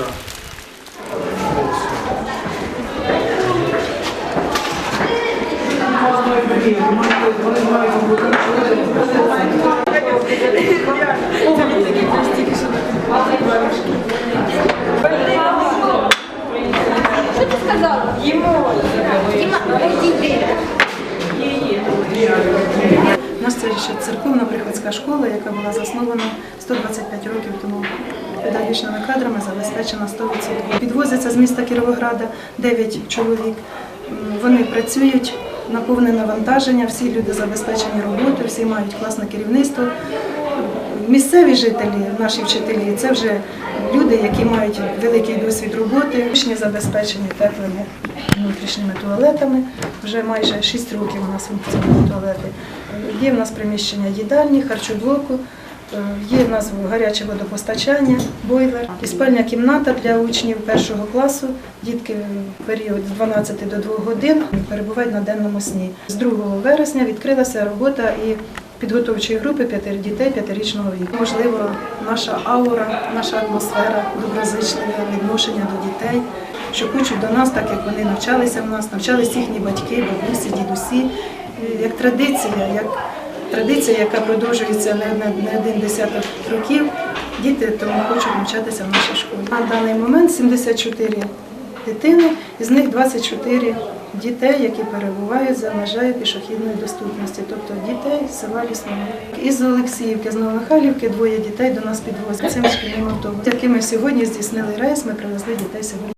та Вони мають бути. Що ти сказала? У нас це ще церковна приходська школа, яка була заснована 125 років тому. Педагогічними кадрами забезпечена 100%. Підвозиться з міста Кіровограда 9 чоловік. Вони працюють на повне навантаження, всі люди забезпечені роботою, всі мають класне керівництво. Місцеві жителі, наші вчителі, це вже люди, які мають великий досвід роботи, учні забезпечені теплими внутрішніми туалетами. Вже майже 6 років у нас функціонують туалети. Є в нас приміщення їдальні, харчоблоку, є в нас гаряче водопостачання, бойлер, і спальня кімната для учнів першого класу. Дітки в період з 12 до 2 годин перебувають на денному сні. З 2 вересня відкрилася робота і підготовчої групи п'яти дітей п'ятирічного віку. Можливо, наша аура, наша атмосфера, доброзичливе відношення до дітей, що хочуть до нас, так як вони навчалися в нас, навчались їхні батьки, бабусі, дідусі, як традиція, як традиція, яка продовжується не, один десяток років. Діти тому хочуть навчатися в нашій школі. На даний момент 74 дитини, із них 24 дітей, які перебувають за межею пішохідної доступності, тобто дітей з села Лісного. Із Олексіївки, з Новомихайлівки двоє дітей до нас підвозять цим шкільним автобусом, якими сьогодні здійснили рейс, ми привезли дітей сьогодні.